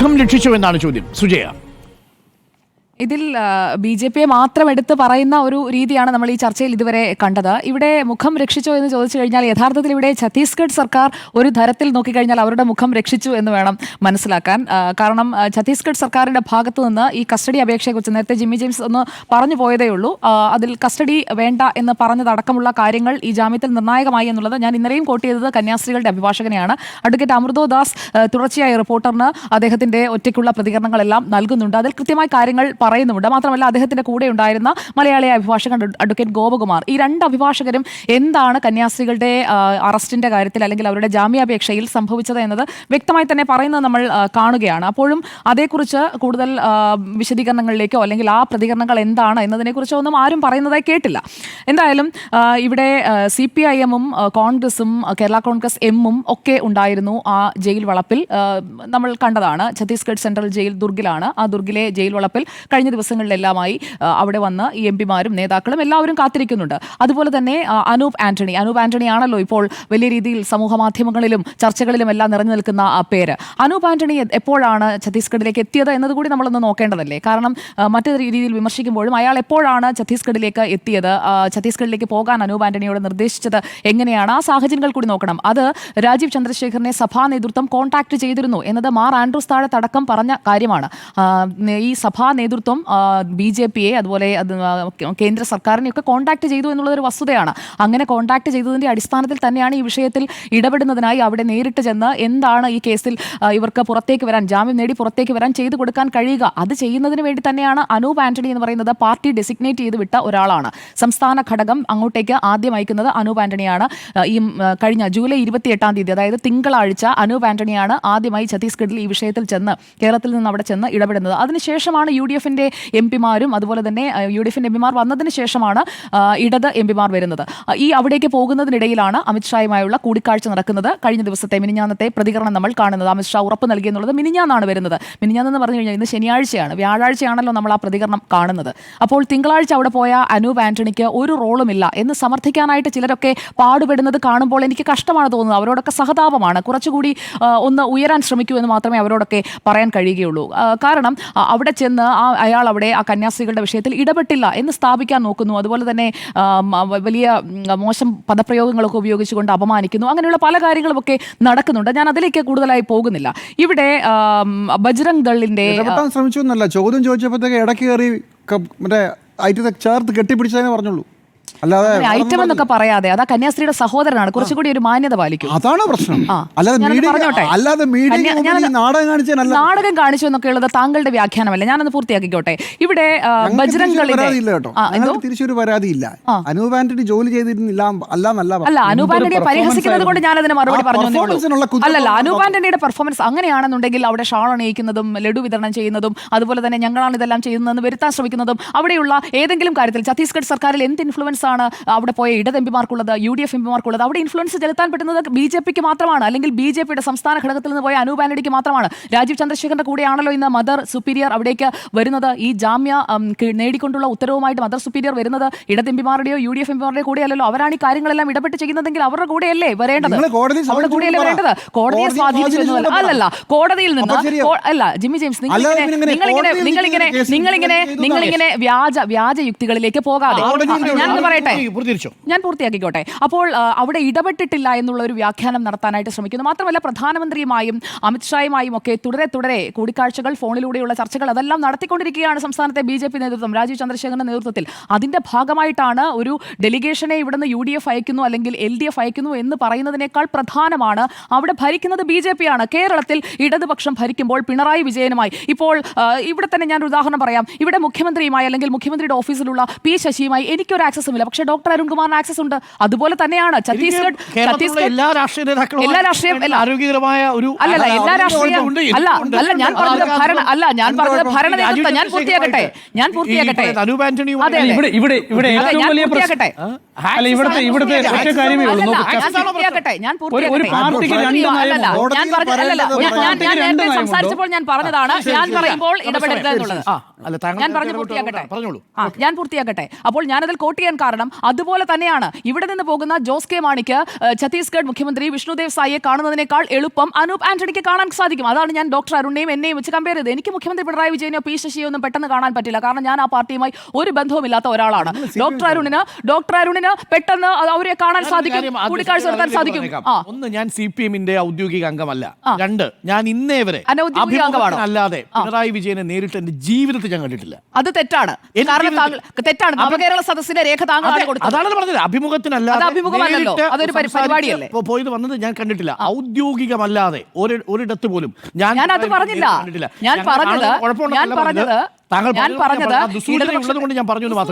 മുഖം രക്ഷിച്ചു എന്നാണ് ചോദ്യം. സുജയ. ഇതിൽ ബി ജെ പിയെ മാത്രം എടുത്ത് പറയുന്ന ഒരു രീതിയാണ് നമ്മൾ ഈ ചർച്ചയിൽ ഇതുവരെ കണ്ടത്. ഇവിടെ മുഖം രക്ഷിച്ചോ എന്ന് ചോദിച്ചു കഴിഞ്ഞാൽ യഥാർത്ഥത്തിൽ ഇവിടെ ഛത്തീസ്ഗഡ് സർക്കാർ ഒരു തരത്തിൽ നോക്കിക്കഴിഞ്ഞാൽ അവരുടെ മുഖം രക്ഷിച്ചു എന്ന് വേണം മനസ്സിലാക്കാൻ. കാരണം ഛത്തീസ്ഗഡ് സർക്കാരിന്റെ ഭാഗത്തു നിന്ന് ഈ കസ്റ്റഡി അപേക്ഷയെക്കുറിച്ച് നേരത്തെ ജിമ്മി ജെയിംസ് ഒന്ന് പറഞ്ഞു പോയതേ ഉള്ളൂ. അതിൽ കസ്റ്റഡി വേണ്ട എന്ന് പറഞ്ഞതടക്കമുള്ള കാര്യങ്ങൾ ഈ ജാമ്യത്തിൽ നിർണായകമായി എന്നുള്ളത് ഞാൻ ഇന്നലെയും കോട്ട് ചെയ്തത് കന്യാസ്ത്രീകളുടെ അഭിഭാഷകനെയാണ്. അഡ്വക്കേറ്റ് അമൃതോ ദാസ് തുടർച്ചയായ റിപ്പോർട്ടറിന് അദ്ദേഹത്തിന്റെ ഒറ്റയ്ക്കുള്ള പ്രതികരണങ്ങളെല്ലാം നൽകുന്നുണ്ട്. അതിൽ കൃത്യമായി കാര്യങ്ങൾ പറയുന്നുമുണ്ട്. മാത്രമല്ല അദ്ദേഹത്തിന്റെ കൂടെ ഉണ്ടായിരുന്ന മലയാളി അഭിഭാഷകൻ അഡ്വക്കേറ്റ് ഗോപകുമാർ. ഈ രണ്ട് അഭിഭാഷകരും എന്താണ് കന്യാസ്ത്രീകളുടെ അറസ്റ്റിന്റെ കാര്യത്തിൽ അല്ലെങ്കിൽ അവരുടെ ജാമ്യാപേക്ഷയിൽ സംഭവിച്ചത് എന്നത് വ്യക്തമായി തന്നെ പറയുന്നത് നമ്മൾ കാണുകയാണ്. അപ്പോഴും അതേക്കുറിച്ച് കൂടുതൽ വിശദീകരണങ്ങളിലേക്കോ അല്ലെങ്കിൽ ആ പ്രതികരണങ്ങൾ എന്താണ് എന്നതിനെക്കുറിച്ചോ ഒന്നും ആരും പറയുന്നതായി കേട്ടില്ല. എന്തായാലും ഇവിടെ സി പി ഐ എമ്മും കോൺഗ്രസും കേരള കോൺഗ്രസ് എമ്മും ഒക്കെ ഉണ്ടായിരുന്നു ആ ജയിൽ വളപ്പിൽ. നമ്മൾ കണ്ടതാണ് ഛത്തീസ്ഗഡ് സെൻട്രൽ ജയിൽ ദുർഗിലാണ്. ആ ദുർഗിലെ ജയിൽ വളപ്പിൽ കഴിഞ്ഞ ദിവസങ്ങളിലെല്ലാമായി അവിടെ വന്ന ഈ എം പിമാരും നേതാക്കളും എല്ലാവരും കാത്തിരിക്കുന്നുണ്ട്. അതുപോലെ തന്നെ അനൂപ് ആന്റണി. അനൂപ് ആന്റണി ആണല്ലോ ഇപ്പോൾ വലിയ രീതിയിൽ സമൂഹ മാധ്യമങ്ങളിലും ചർച്ചകളിലും എല്ലാം നിറഞ്ഞു നിൽക്കുന്ന പേര്. അനൂപ് ആന്റണി എപ്പോഴാണ് ഛത്തീസ്ഗഡിലേക്ക് എത്തിയത് എന്നതുകൂടി നമ്മളൊന്ന് നോക്കേണ്ടതല്ലേ? കാരണം മറ്റു രീതിയിൽ വിമർശിക്കുമ്പോഴും അയാൾ എപ്പോഴാണ് ഛത്തീസ്ഗഡിലേക്ക് എത്തിയത്? ഛത്തീസ്ഗഡിലേക്ക് പോകാൻ അനൂപ് ആന്റണിയോട് നിർദ്ദേശിച്ചത് എങ്ങനെയാണ്? ആ സാഹചര്യങ്ങൾ കൂടി നോക്കണം. അത് രാജീവ് ചന്ദ്രശേഖരനെ സഭാ നേതൃത്വം കോൺടാക്ട് ചെയ്തിരുന്നു എന്നത് മാർ ആൻഡ്രൂസ് താഴെ തടക്കം പറഞ്ഞ കാര്യമാണ്. ഈ സഭാ നേതൃത്വം ബി ജെ പിയെ അതുപോലെ കേന്ദ്ര സർക്കാരിനെയൊക്കെ കോൺടാക്ട് ചെയ്തു എന്നുള്ളതൊരു വസ്തുതയാണ്. അങ്ങനെ കോൺടാക്ട് ചെയ്തതിന്റെ അടിസ്ഥാനത്തിൽ തന്നെയാണ് ഈ വിഷയത്തിൽ ഇടപെടുന്നതിനായി അവിടെ നേരിട്ട് ചെന്ന് എന്താണ് ഈ കേസിൽ ഇവർക്ക് പുറത്തേക്ക് വരാൻ ജാമ്യം നേടി പുറത്തേക്ക് വരാൻ ചെയ്തു കൊടുക്കാൻ കഴിയുക. അത് ചെയ്യുന്നതിന് വേണ്ടി തന്നെയാണ് അനൂപ് ആന്റണി എന്ന് പറയുന്നത് പാർട്ടി ഡെസിഗ്നേറ്റ് ചെയ്ത് വിട്ട ഒരാളാണ്. സംസ്ഥാന ഘടകം അങ്ങോട്ടേക്ക് ആദ്യം അയക്കുന്നത് അനൂപ് ആന്റണിയാണ്. ഈ കഴിഞ്ഞ ജൂലൈ ഇരുപത്തി എട്ടാം തീയതി അതായത് തിങ്കളാഴ്ച അനൂപ് ആന്റണിയാണ് ആദ്യമായി ഛത്തീസ്ഗഡിൽ ഈ വിഷയത്തിൽ ചെന്ന് കേരളത്തിൽ നിന്ന് അവിടെ ചെന്ന് ഇടപെടുന്നത്. അതിനുശേഷമാണ് യു ഡി എഫിന്റെ എം പിമാരും അതുപോലെ തന്നെ യു ഡി എഫിന്റെ എം പിമാർ വന്നതിന് ശേഷമാണ് ഇടത് എം പിമാർ വരുന്നത്. ഈ അവിടേക്ക് പോകുന്നതിനിടയിലാണ് അമിത്ഷായുമായുള്ള കൂടിക്കാഴ്ച നടക്കുന്നത്. കഴിഞ്ഞ ദിവസത്തെ മിനിഞ്ഞാന്നത്തെ പ്രതികരണം നമ്മൾ കാണുന്നത്. അമിത്ഷാ ഉറപ്പ് നൽകിയെന്നുള്ളത് മിനിഞ്ഞാന്നാണ് വരുന്നത്. മിനിഞ്ഞാന്നെന്ന് പറഞ്ഞു കഴിഞ്ഞാൽ ഇന്ന് ശനിയാഴ്ചയാണ്. വ്യാഴാഴ്ചയാണല്ലോ നമ്മൾ ആ പ്രതികരണം കാണുന്നത്. അപ്പോൾ തിങ്കളാഴ്ച അവിടെ പോയ അനൂപ് ആന്റണിക്ക് ഒരു റോളുമില്ല എന്ന് സമർത്ഥിക്കാനായിട്ട് ചിലരൊക്കെ പാടുപെടുന്നത് കാണുമ്പോൾ എനിക്ക് കഷ്ടമാണ് തോന്നുന്നത്. അവരോടൊക്കെ സഹതാപമാണ്. കുറച്ചുകൂടി ഒന്ന് ഉയരാൻ ശ്രമിക്കൂ എന്ന് മാത്രമേ അവരോടൊക്കെ പറയാൻ കഴിയുകയുള്ളൂ. കാരണം അവിടെ ചെന്ന് ആ അയാൾ അവിടെ ആ കന്യാസ്ത്രീകളുടെ വിഷയത്തിൽ ഇടപെട്ടില്ല എന്ന് സ്ഥാപിക്കാൻ നോക്കുന്നു. അതുപോലെ തന്നെ വലിയ മോശം പദപ്രയോഗങ്ങളൊക്കെ ഉപയോഗിച്ചുകൊണ്ട് അപമാനിക്കുന്നു. അങ്ങനെയുള്ള പല കാര്യങ്ങളുമൊക്കെ നടക്കുന്നുണ്ട്. ഞാൻ അതിലേക്ക് കൂടുതലായി പോകുന്നില്ല. ഇവിടെ ബജ്രംഗ് ദളിന്റെ ശ്രമിച്ചു ചോദ്യം ചോദിച്ചപ്പോഴത്തേക്ക് ഇടയ്ക്ക് കയറി മറ്റേ ചേർത്ത് കെട്ടിപ്പിടിച്ചതെന്ന് പറഞ്ഞുള്ളൂ. അല്ലാതെ ഐറ്റം എന്നൊക്കെ പറയാതെ അതാ കന്യാസ്ത്രീയുടെ സഹോദരനാണ്. കുറച്ചുകൂടി ഒരു മാന്യത പാലിക്കും. അതാണ് പ്രശ്നം. അല്ലാതെ. അല്ലാതെ നാടകം കാണിച്ചു എന്നൊക്കെ ഉള്ളത് താങ്കളുടെ വ്യാഖ്യാനമല്ല. ഞാനൊന്ന് പൂർത്തിയാക്കിക്കോട്ടെ. ഇവിടെ ബജ്രംഗ് തിരിച്ചൊരു പരാതിയില്ല അനൂപ് ആന്റണി ജോലി ചെയ്തിരുന്നില്ല അല്ല അല്ല. അനൂപ് ആന്റണിയെ പരിഹസിക്കുന്നത് കൊണ്ട് ഞാൻ അതിന് മറുപടി പറഞ്ഞു അല്ലല്ല അനൂപ് ആന്റണിയുടെ പെർഫോമൻസ് അങ്ങനെയാണെന്നുണ്ടെങ്കിൽ അവിടെ ഷാൾ അണിയിക്കുന്നതും ലഡു വിതരണം ചെയ്യുന്നതും അതുപോലെ തന്നെ ഞങ്ങളാണ് ഇതെല്ലാം ചെയ്യുന്നതെന്ന് വരുത്താൻ ശ്രമിക്കുന്നതും അവിടെയുള്ള ഏതെങ്കിലും കാര്യത്തിൽ ഛത്തീസ്ഗഡ് സർക്കാരിൽ എന്ത് ഇൻഫ്ലുവൻസ് ആണ് അവിടെ പോയ ഇടത് എം പിമാർക്കുള്ളത് യു ഡി എഫ് എം പിമാർക്കുള്ളത് അവിടെ ഇൻഫ്ലുവൻസ് ചെലുത്താൻ പറ്റുന്നത് ബി ജെ പിക്ക് മാത്രമാണ്. അല്ലെങ്കിൽ ബി ജെ പിയുടെ സംസ്ഥാന ഘടകത്തിൽ നിന്ന് പോയ അനൂപ് ആന്റണിക്ക് മാത്രമാണ്. രാജീവ് ചന്ദ്രശേഖരന്റെ കൂടെയാണല്ലോ ഇന്ന് മദർ സുപ്പീരിയർ അവിടേക്ക് വരുന്നത്. ഈ ജാമ്യ നേടിക്കൊണ്ടുള്ള ഉത്തരവുമായിട്ട് മദർ സുപ്പീരിയർ വരുന്നത് ഇടത് എം പിമാരുടെയോ യു ഡി എഫ് എം പിമാരുടെയോ കൂടെയല്ലോ അവരാണ് ഈ കാര്യങ്ങളെല്ലാം ഇടപെട്ട് ചെയ്യുന്നതെങ്കിൽ അവരുടെ കൂടെയല്ലേ വരേണ്ടത് അവരുടെ കൂടെയല്ലേ വരേണ്ടത്. കോടതിയെ സ്വാധീനിച്ചു അല്ലല്ല കോടതിയിൽ നിന്ന് അല്ല ജിമ്മി ജെയിംസ് നിങ്ങളിങ്ങനെ നിങ്ങളിങ്ങനെ നിങ്ങളിങ്ങനെ നിങ്ങളിങ്ങനെ നിങ്ങളിങ്ങനെ വ്യാജ വ്യാജ യുക്തികളിലേക്ക് പോകാതെ. ഞാൻ പറയട്ടെ പൂർത്തീകരിച്ചോ. ഞാൻ പൂർത്തിയാക്കിക്കോട്ടെ. അപ്പോൾ അവിടെ ഇടപെട്ടിട്ടില്ല എന്നുള്ള ഒരു വ്യാഖ്യാനം നടത്താനായിട്ട് ശ്രമിക്കുന്നു. മാത്രമല്ല പ്രധാനമന്ത്രിയുമായും അമിത്ഷായുമായും ഒക്കെ തുടരെ തുടരെ കൂടിക്കാഴ്ചകൾ ഫോണിലൂടെയുള്ള ചർച്ചകൾ അതെല്ലാം നടത്തിക്കൊണ്ടിരിക്കുകയാണ് സംസ്ഥാനത്തെ ബി ജെ പി നേതൃത്വം. രാജീവ് ചന്ദ്രശേഖരന്റെ നേതൃത്വത്തിൽ. അതിന്റെ ഭാഗമായിട്ടാണ് ഒരു ഡെലിഗേഷനെ ഇവിടുന്ന് യു ഡി എഫ് അയക്കുന്നു അല്ലെങ്കിൽ എൽ ഡി എഫ് അയക്കുന്നു എന്ന് പറയുന്നതിനേക്കാൾ പ്രധാനമാണ് അവിടെ ഭരിക്കുന്നത് ബി ജെ പി ആണ്. കേരളത്തിൽ ഇടതുപക്ഷം ഭരിക്കുമ്പോൾ പിണറായി വിജയനുമായി. ഇപ്പോൾ ഇവിടെ തന്നെ ഞാൻ ഉദാഹരണം പറയാം. ഇവിടെ മുഖ്യമന്ത്രിയുമായി അല്ലെങ്കിൽ മുഖ്യമന്ത്രിയുടെ ഓഫീസിലുള്ള പി ശശിയുമായി എനിക്കൊരു ആക്സസും ഇല്ല. പക്ഷേ ഡോക്ടർ അരുൺകുമാറിന് ആക്സസ് ഉണ്ട്. അതുപോലെ തന്നെയാണ് ഛത്തീസ്ഗഡ് ഛത്തീസ്ഗഡ് എല്ലാ രാഷ്ട്രീയ നേതാക്കളും എല്ലാ രാഷ്ട്രീയ- അല്ല. ആരോഗ്യകരമായ ഒരു അല്ലല്ല എല്ലാ രാഷ്ട്രീയ അല്ല അല്ല ഞാൻ പറഞ്ഞത് ഭരണ അല്ല ഞാൻ പറഞ്ഞത് ഭരണ നേതൃത്വം ഞാൻ പൂർത്തിയാക്കട്ടെ. ഞാൻ പൂർത്തിയാക്കട്ടെ. അനൂപ് അതെ. ഇവിടെ ഇവിടെ ഇവിടെ ഞാൻ പൂർത്തിയാക്കട്ടെ. അല്ല ഇവിടുത്തെ ഇവിടുത്തെ ഒറ്റ കാര്യമേ ഉള്ളൂ ഞാൻ പൂർത്തിയാക്കട്ടെ ഞാൻ സംസാരിച്ചപ്പോൾ ഞാൻ പറഞ്ഞതാണ് ഞാൻ പറയുമ്പോൾ ഇടപെടരുത് എന്നുള്ളത്. ഞാൻ പറഞ്ഞു പൂർത്തിയാക്കട്ടെ. ഞാൻ പൂർത്തിയാക്കട്ടെ. അപ്പോൾ ഞാനതിൽ കോട്ട് ചെയ്യാൻ കാരണം അതുപോലെ തന്നെയാണ്. ഇവിടെ നിന്ന് പോകുന്ന ജോസ് കെ മാണിക്ക് ഛത്തീസ്ഗഡ് മുഖ്യമന്ത്രി വിഷ്ണുദേവ് സായിയെ കാണുന്നതിനേക്കാൾ എളുപ്പം അനൂപ് ആന്റണിക്ക് കാണാൻ സാധിക്കും. അതാണ് ഞാൻ ഡോക്ടർ അരുണിനെയും എന്നെയും വെച്ച് കമ്പയർ ചെയ്തത്. എനിക്ക് മുഖ്യമന്ത്രി പിണറായി വിജയനോ പി ശശിയോ ഒന്നും പെട്ടെന്ന് കാണാൻ പറ്റില്ല. കാരണം ഞാൻ ആ പാർട്ടിയുമായി ഒരു ബന്ധവുമില്ലാത്ത ഒരാളാണ്. ഡോക്ടർ അരുണിന് ഡോക്ടർ അരുണിന് പെട്ടെന്ന് അവരെ കാണാൻ സാധിക്കും കൂടിക്കാഴ്ച നടത്താൻ സാധിക്കും. ഒന്ന് ഞാൻ സി പി എമ്മിന്റെ ഔദ്യോഗിക അംഗമല്ല. രണ്ട് ഞാൻ ഇന്നേ വരെ അല്ലാതെ പിണറായി വിജയനെ നേരിട്ട് എന്റെ ജീവിതത്തിൽ ഞാൻ കണ്ടിട്ടില്ല. അത് തെറ്റാണ്. കാരണം തെറ്റാണ്. നവകേരള സദസ്സിന്റെ രേഖ താങ്കളാണ് കൊടുത്തത്? അതാണ് പറഞ്ഞത്. അഭിമുഖത്തിനല്ലാതെ അഭിമുഖമല്ലല്ലോ. അതൊരു പരിപാടിയല്ലേ? പോയത് വന്നത് ഞാൻ കണ്ടിട്ടില്ല. ഔദ്യോഗികമല്ലാതെ ഒരു- ഒരിടത്ത് പോലും ഞാൻ ഞാൻ അത് പറഞ്ഞില്ല. ഞാൻ പറഞ്ഞത് ഞാൻ പറഞ്ഞത്. താങ്കൾ ഞാൻ പറഞ്ഞത്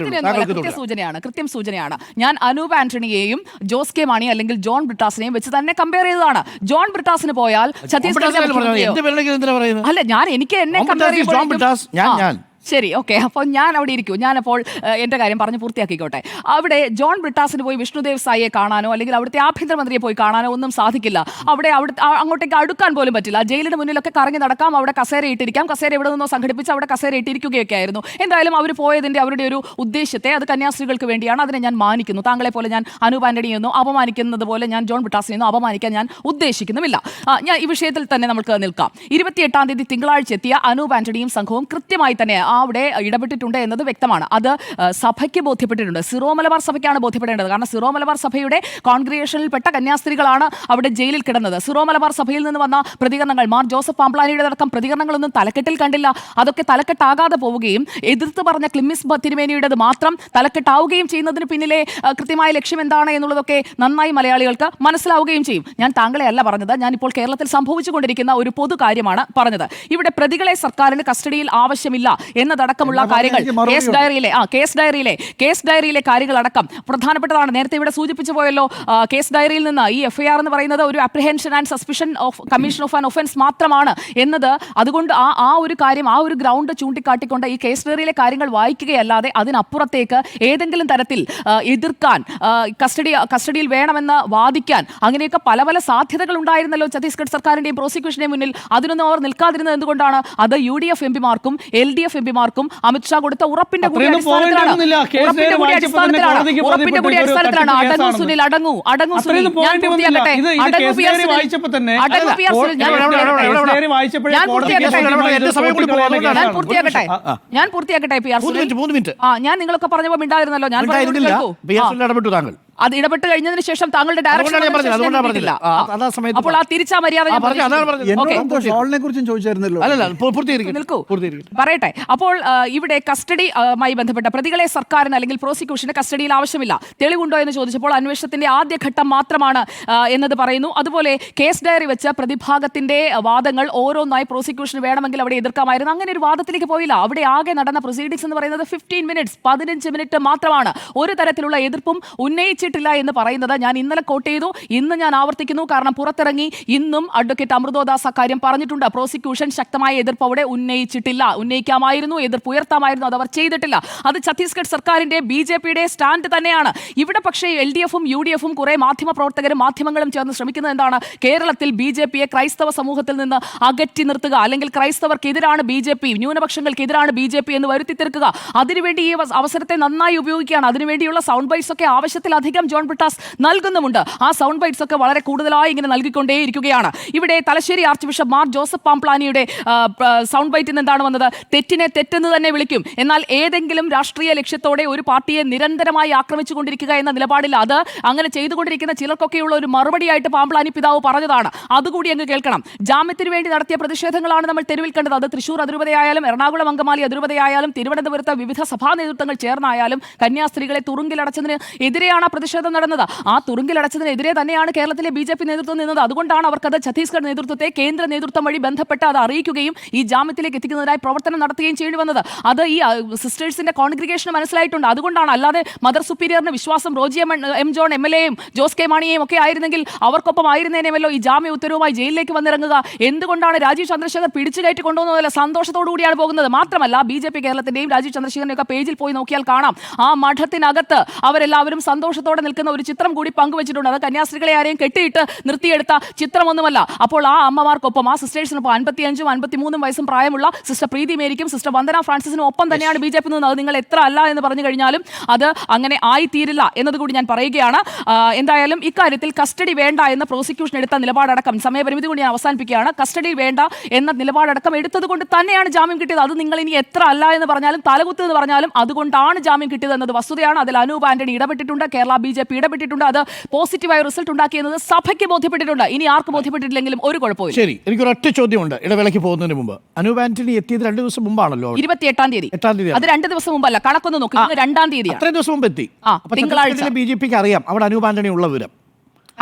കൊണ്ട് ഞാൻ പറഞ്ഞു കൃത്യ. സൂചനയാണ് കൃത്യം സൂചനയാണ് ഞാൻ അനൂപ് ആന്റണിയെയും ജോസ് കെ മാണി അല്ലെങ്കിൽ ജോൺ ബ്രിട്ടാസിനെയും വെച്ച് തന്നെ കമ്പയർ ചെയ്തതാണ്. ജോൺ ബ്രിട്ടാസിന് പോയാൽ ഛത്തീസ്ഗഡ് അല്ല ഞാൻ എനിക്ക് എന്നെ കമ്പയർ ശരി ഓക്കെ അപ്പോൾ ഞാൻ അവിടെ ഇരിക്കൂ. ഞാനപ്പോൾ എന്റെ കാര്യം പറഞ്ഞ് പൂർത്തിയാക്കിക്കോട്ടെ. അവിടെ ജോൺ ബ്രിട്ടാസിന് പോയി വിഷ്ണുദേവ് സായിയെ കാണാനോ അല്ലെങ്കിൽ അവിടുത്തെ ആഭ്യന്തരമന്ത്രിയെ പോയി കാണാനോ ഒന്നും സാധിക്കില്ല. അവിടെ അവിടെ അങ്ങോട്ടേക്ക് അടുക്കാൻ പോലും പറ്റില്ല. ജയിലിന് മുന്നിലൊക്കെ കറങ്ങി നടക്കാം അവിടെ കസേര ഇട്ടിരിക്കാം. കസേര എവിടെ നിന്നോ സംഘടിപ്പിച്ച് അവിടെ കസേര ഇട്ടിരിക്കുകയൊക്കെ ആയിരുന്നു. എന്തായാലും അവർ പോയതിന്റെ അവരുടെ ഒരു ഉദ്ദേശത്തെ അത് കന്യാസ്ത്രീകൾക്ക് വേണ്ടിയാണ്. അതിനെ ഞാൻ മാനിക്കുന്നു. താങ്കളെ പോലെ ഞാൻ അനൂപ് എന്നോ അപമാനിക്കുന്നത് പോലെ ഞാൻ ജോൺ ബ്രിട്ടാസിനെയൊന്നും അപമാനിക്കാൻ ഞാൻ ഉദ്ദേശിക്കുന്നുമില്ല. ഞാൻ ഈ വിഷയത്തിൽ തന്നെ നമുക്ക് നിൽക്കാം. ഇരുപത്തിയെട്ടാം തീയതി തിങ്കളാഴ്ച എത്തിയ അനൂപ് ആന്റണിയും സംഘവും കൃത്യമായി തന്നെ ആ അവിടെ ഇടപെട്ടിട്ടുണ്ട് എന്നത് വ്യക്തമാണ്. അത് സഭയ്ക്ക് ബോധ്യപ്പെട്ടിട്ടുണ്ട്. സിറോ മലബാർ സഭയ്ക്കാണ് ബോധ്യപ്പെടേണ്ടത്. കാരണം സിറോ മലബാർ സഭയുടെ കോൺഗ്രിഗേഷനിൽപ്പെട്ട കന്യാസ്ത്രീകളാണ് അവിടെ ജയിലിൽ കിടന്നത്. സിറോ മലബാർ സഭയിൽ നിന്ന് വന്ന പ്രതികരണങ്ങൾ മാർ ജോസഫ് പാംപ്ലാനിയുടെ അടക്കം പ്രതികരണങ്ങളൊന്നും തലക്കെട്ടിൽ കണ്ടില്ല. അതൊക്കെ തലക്കെട്ടാകാതെ പോവുകയും എതിർത്ത് പറഞ്ഞ ക്ലിമ്മിസ് ബ- തിരുമേനിയുടേത് മാത്രം തലക്കെട്ടാവുകയും ചെയ്യുന്നതിന് പിന്നിലെ കൃത്യമായ ലക്ഷ്യം എന്താണ് എന്നുള്ളതൊക്കെ നന്നായി മലയാളികൾക്ക് മനസ്സിലാവുകയും ചെയ്യും. ഞാൻ താങ്കളെ അല്ല പറഞ്ഞത്. ഞാൻ ഇപ്പോൾ കേരളത്തിൽ സംഭവിച്ചുകൊണ്ടിരിക്കുന്ന ഒരു പൊതു കാര്യമാണ് പറഞ്ഞത്. ഇവിടെ പ്രതികളെ സർക്കാരിന് കസ്റ്റഡിയിൽ ആവശ്യമില്ല. എന്നതടക്കമുള്ള കാര്യങ്ങൾ കേസ് ഡയറിയിലെ ആ കേസ് ഡയറിയിലെ കേസ് ഡയറിയിലെ കാര്യങ്ങളടക്കം. പ്രധാനപ്പെട്ടതാണ് നേരത്തെ ഇവിടെ സൂചിപ്പിച്ചു പോയല്ലോ കേസ് ഡയറിയിൽ നിന്ന് ഈ എഫ്ഐആർ എന്ന് പറയുന്നത് ഒരു apprehension and suspension of commission of an offence മാത്രമാണ് എന്നത്. അതുകൊണ്ട് ആ ആ ഒരു കാര്യം ആ ഒരു ഗ്രൗണ്ട് ചൂണ്ടിക്കാട്ടിക്കൊണ്ട് ഈ കേസ് ഡയറിയിലെ കാര്യങ്ങൾ വായിക്കുകയല്ലാതെ അതിനപ്പുറത്തേക്ക് ഏതെങ്കിലും തരത്തിൽ എതിർക്കാൻ കസ്റ്റഡി കസ്റ്റഡിയിൽ വേണമെന്ന് വാദിക്കാൻ അങ്ങനെയൊക്കെ പല പല സാധ്യതകൾ ഉണ്ടായിരുന്നല്ലോ ഛത്തീസ്ഗഡ് സർക്കാരിന്റെയും പ്രോസിക്യൂഷന്റെയും മുന്നിൽ. അതിനൊന്നും അവർ നിൽക്കാതിരുന്നത് എന്തുകൊണ്ടാണ്? അത് യു ഡി എഫ് എം പിമാർക്കും എൽ ഡി എഫ് എംപിമാർക്കും അമിത്ഷാ കൊടുത്ത ഉറപ്പിന്റെ കൂടി അടിസ്ഥാനത്തിലാണ്. ഉറപ്പിന്റെ കൂടി അടിസ്ഥാനത്തിലാണ്. ഉറപ്പിന്റെ കൂടി അടിസ്ഥാനത്തിലാണ്. തട്ടിപ്പ് അടങ്ങൂ സുനിൽ അടങ്ങൂ അടങ്ങൂ സുനിൽ. ഞാൻ. പൂർത്തിയാക്കട്ടെ. അടങ്ങൂ പി തന്നെ അടങ്ങൂ പി ഞാൻ പൂർത്തിയാക്കട്ടെ. ഞാൻ പൂർത്തിയാക്കട്ടെ. P R Sunil. മിനിറ്റ് ആ ഞാൻ നിങ്ങളൊക്കെ പറഞ്ഞപ്പോ മിണ്ടായിരുന്നല്ലോ. ഞാൻ എസ് ഇടപെട്ടു താങ്കൾ. അത് ഇടപെട്ട് കഴിഞ്ഞതിന് ശേഷം താങ്കളുടെ ഡയറക്ഷൻ അതാ സമയത്ത് അപ്പോൾ ആ തിരിച്ചാ മര്യാദ. നിൽക്കൂ. പറയട്ടെ. അപ്പോൾ ഇവിടെ കസ്റ്റഡിയുമായി ബന്ധപ്പെട്ട പ്രതികളെ സർക്കാരിന് അല്ലെങ്കിൽ പ്രോസിക്യൂഷന് കസ്റ്റഡിയിൽ ആവശ്യമില്ല. തെളിവുണ്ടോ എന്ന് ചോദിച്ചപ്പോൾ അന്വേഷണത്തിന്റെ ആദ്യ ഘട്ടം മാത്രമാണ് എന്നത് പറയുന്നു. അതുപോലെ കേസ് ഡയറി വെച്ച് പ്രതിഭാഗത്തിന്റെ വാദങ്ങൾ ഓരോന്നായി പ്രോസിക്യൂഷന് വേണമെങ്കിൽ അവിടെ എതിർക്കാമായിരുന്നു. അങ്ങനെ ഒരു വാദത്തിലേക്ക് പോയില്ല. അവിടെ ആകെ നടന്ന പ്രൊസീഡിങ്സ് എന്ന് പറയുന്നത് ഫിഫ്റ്റീൻ മിനിറ്റ്സ് പതിനഞ്ച് മിനിറ്റ് മാത്രമാണ്. ഒരു തരത്തിലുള്ള എതിർപ്പും ഉന്നയിച്ചിട്ടില്ല എന്ന് പറയുന്നത് ഞാൻ ഇന്നലെ കോട്ട് ചെയ്തു. ഇന്ന് ഞാൻ ആവർത്തിക്കുന്നു. കാരണം പുറത്തിറങ്ങി ഇന്നും അഡ്വക്കേറ്റ് അമൃതോദാസ് അക്കാര്യം പറഞ്ഞിട്ടുണ്ട്. പ്രോസിക്യൂഷൻ ശക്തമായ എതിർപ്പ് അവിടെ ഉന്നയിച്ചിട്ടില്ല. ഉന്നയിക്കാമായിരുന്നു. എതിർപ്പ് ഉയർത്താമായിരുന്നു. അത് അവർ ചെയ്തിട്ടില്ല. അത് ഛത്തീസ്ഗഡ് സർക്കാരിന്റെ ബി ജെ പിയുടെ സ്റ്റാൻഡ് തന്നെയാണ്. ഇവിടെ പക്ഷേ എൽ ഡി എഫും യു ഡി എഫും കുറെ മാധ്യമ പ്രവർത്തകരും മാധ്യമങ്ങളും ചേർന്ന് ശ്രമിക്കുന്നത് എന്താണ്? കേരളത്തിൽ ബി ജെ പിയെ ക്രൈസ്തവ സമൂഹത്തിൽ നിന്ന് അകറ്റി നിർത്തുക. അല്ലെങ്കിൽ ക്രൈസ്തവർക്കെതിരാണ് ബി ജെ പി ന്യൂനപക്ഷങ്ങൾക്കെതിരാണ് ബി ജെ പി എന്ന് വരുത്തി തീർക്കുക. അതിനുവേണ്ടി ഈ അവസരത്തെ നന്നായി ഉപയോഗിക്കുകയാണ്. അതിനുവേണ്ടിയുള്ള സൗണ്ട് ബൈസ് ഒക്കെ ആവശ്യത്തിൽ ആവശ്യത്തിലധികം ജോൺ ബ്രിട്ടാസ് നൽകുന്നുമുണ്ട്. ആ സൗണ്ട് ബൈറ്റ്സ് ഒക്കെ വളരെ കൂടുതലായി ഇങ്ങനെ നൽകിക്കൊണ്ടേയിരിക്കുകയാണ്. ഇവിടെ Thalassery arch bishop Mar Joseph പാംപ്ലാനിയുടെ സൗണ്ട് ബൈറ്റിൽ നിന്ന് എന്താണ് വന്നത്? തെറ്റിനെ തെറ്റെന്ന് തന്നെ വിളിക്കും. എന്നാൽ ഏതെങ്കിലും രാഷ്ട്രീയ ലക്ഷ്യത്തോടെ ഒരു പാർട്ടിയെ നിരന്തരമായി ആക്രമിച്ചുകൊണ്ടിരിക്കുക എന്ന നിലപാടിൽ അത് അങ്ങനെ ചെയ്തുകൊണ്ടിരിക്കുന്ന ചിലർക്കൊക്കെയുള്ള ഒരു മറുപടിയായിട്ട് പാംപ്ലാനി പിതാവ് പറഞ്ഞതാണ്. അതുകൂടി അങ്ങ് കേൾക്കണം. ജാമ്യത്തിന് വേണ്ടി നടത്തിയ പ്രതിഷേധങ്ങളാണ് നമ്മൾ തെരുവിൽ കണ്ടത്. അത് തൃശൂർ അതിരൂപതയായാലും എറണാകുളം അങ്കമാലി അതിരൂപതയായാലും തിരുവനന്തപുരത്ത് വിവിധ സഭാ നേതൃത്വങ്ങൾ ചേർന്നായാലും കന്യാസ്ത്രീകളെ തുറുങ്കിലടച്ചതിന് എതിരെയാണ് ആ പ്രതിഷേധം നടന്നത്. ആ തുറുങ്കിലടച്ചതിനെതിരെ തന്നെയാണ് കേരളത്തിലെ ബി ജെ പി നേതൃത്വം നിന്നത്. അതുകൊണ്ടാണ് അവർക്കത് ഛത്തീസ്ഗഡ് നേതൃത്വത്തെ കേന്ദ്ര നേതൃത്വം വഴി ബന്ധപ്പെട്ട് അത് അറിയിക്കുകയും ഈ ജാമ്യത്തിലേക്ക് എത്തിക്കുന്നതിനായി പ്രവർത്തനം നടത്തുകയും ചെയ്യേണ്ടി വന്നത്. അത് ഈ സിസ്റ്റേഴ്സിന്റെ കോൺഗ്രിഗേഷന് മനസ്സിലായിട്ടുണ്ട്. അതുകൊണ്ടാണ് അല്ലാതെ മദർ സുപ്പീരിയറിന് വിശ്വാസം Roji M John M L എയും ജോസ് കെ മാണിയെയും ഒക്കെ ആയിരുന്നെങ്കിൽ അവർക്കൊപ്പം ആയിരുന്നേനെമല്ലോ ഈ ജാമ്യ ഉത്തരവുമായി ജയിലിലേക്ക് വന്നിറങ്ങുക. എന്തുകൊണ്ടാണ് രാജീവ് ചന്ദ്രശേഖർ പിടിച്ചു കയറ്റി കൊണ്ടുപോകുന്നതല്ല സന്തോഷത്തോടു കൂടിയാണ് പോകുന്നത്. മാത്രമല്ല ബി ജെ പി കേരളത്തിന്റെയും രാജീവ് ചന്ദ്രശേഖരന്റെ ഒക്കെ പേജിൽ പോയി നോക്കിയാൽ കാണാം. ആ മഠത്തിനകത്ത് അവരെല്ലാവരും സന്തോഷത്തോടെ സന്തോഷത്തോടെ നിൽക്കുന്ന ഒരു ചിത്രം കൂടി പങ്കുവച്ചിട്ടുണ്ട്. അത് കന്യാസ്ത്രീകളെ ആരെയും കെട്ടിയിട്ട് നിർത്തിയെടുത്ത ചിത്രമൊന്നുമല്ല. അപ്പോൾ ആ അമ്മമാർക്കൊപ്പം ആ സിസ്റ്റേഴ്സിനൊപ്പം അൻപത്തിയഞ്ചും അൻപത്തിമൂന്നും വയസ്സും പ്രായമുള്ള സിസ്റ്റർ പ്രീതി മേരിക്കും സിസ്റ്റർ വന്ദന ഫ്രാൻസിസിനും ഒപ്പം തന്നെയാണ് ബി ജെ പി നിന്നത് നിങ്ങൾ എത്ര അല്ല എന്ന് പറഞ്ഞു കഴിഞ്ഞാലും അത് അങ്ങനെ ആയിത്തീരില്ല എന്നതുകൂടി ഞാൻ പറയുകയാണ്. എന്തായാലും ഇക്കാര്യത്തിൽ കസ്റ്റഡി വേണ്ട എന്ന പ്രോസിക്യൂഷൻ എടുത്ത നിലപാടടക്കം സമയപരിമിതി കൂടി ഞാൻ അവസാനിപ്പിക്കുകയാണ്. കസ്റ്റഡി വേണ്ട എന്ന നിലപാടടക്കം എടുത്തത് കൊണ്ട് തന്നെയാണ് ജാമ്യം കിട്ടിയത്. അത് നിങ്ങൾ ഇനി എത്ര അല്ല എന്ന് പറഞ്ഞാലും തലകുത്ത് എന്ന് പറഞ്ഞാലും അതുകൊണ്ടാണ് ജാമ്യം കിട്ടിയത് എന്നത് വസ്തുതയാണ് അതിൽ അനൂപ് ആന്റണി ഇടപെട്ടിട്ടുണ്ട്. കേരള ബി ജെ പി ഇടപെട്ടിട്ടുണ്ട്. അത് പോസിറ്റീവായ റിസൾട്ട് ഉണ്ടാക്കിയെന്നത് സഭയ്ക്ക് ബോധ്യപ്പെട്ടിട്ടുണ്ട്. ഇനി ആർക്ക് ബോധ്യപ്പെട്ടിട്ടില്ലെങ്കിലും ഒരു കുഴപ്പമില്ല ശരി എനിക്കൊരു ഒറ്റ ചോദ്യമുണ്ട്. ഇടവേളയ്ക്ക് പോകുന്നതിന് മുമ്പ്. അനൂപ് ആന്റണി എത്തിയത് രണ്ട് ദിവസം മുമ്പാണല്ലോ? ഇരുപത്തി എട്ടാം തീയതി. എട്ടാം തീയതി. അത് രണ്ട് ദിവസം മുമ്പല്ല. കണക്കൊന്ന് നോക്കി. രണ്ടാം തീയതി അത്രയും ദിവസം മുമ്പ് എത്തി. തിങ്കളാഴ്ച. ബി ജെ പിക്ക് അറിയാം. അവിടെ അനൂപ് ആന്റണി ഉള്ള വിവരം.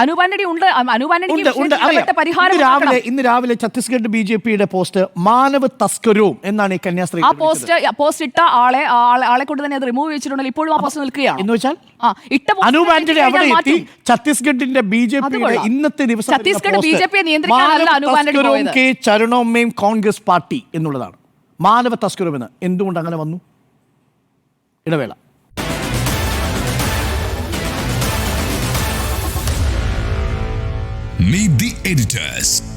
അനൂപ് ആന്റണി ഉണ്ട് പരിഹാരം ഇന്ന് രാവിലെ. ഇന്ന് രാവിലെ ഛത്തീസ്ഗഡ് ബി ജെ പിയുടെ പോസ്റ്റ് മാനവ തസ്കരവും എന്നാണ് ഈ കന്യാസ്ത്രീ ആ പോസ്റ്റ് പോസ്റ്റ് ഇട്ട ആളെ ആളെ കൊണ്ട് തന്നെ അത് റിമൂവ് ചെയ്തിട്ടുണ്ടല്ലോ ഇപ്പോഴും ആ പോസ്റ്റ് നിൽക്കുകയാണ്. എന്ന് വെച്ചാൽ ആ ഇട്ട post അനൂപ് അവിടെ എത്തി ഛത്തീസ്ഗഡിന്റെ ബി ജെ പിയുടെ ഇന്നത്തെ ദിവസം ഛത്തീസ്ഗഡ് നിയന്ത്രിക്കാനല്ല കെ ചരണോമ്മയും കോൺഗ്രസ് പാർട്ടി എന്നുള്ളതാണ്. മാനവ തസ്കരം എന്ന്. എന്തുകൊണ്ട് അങ്ങനെ വന്നു? ഇടവേള. Meet the editors.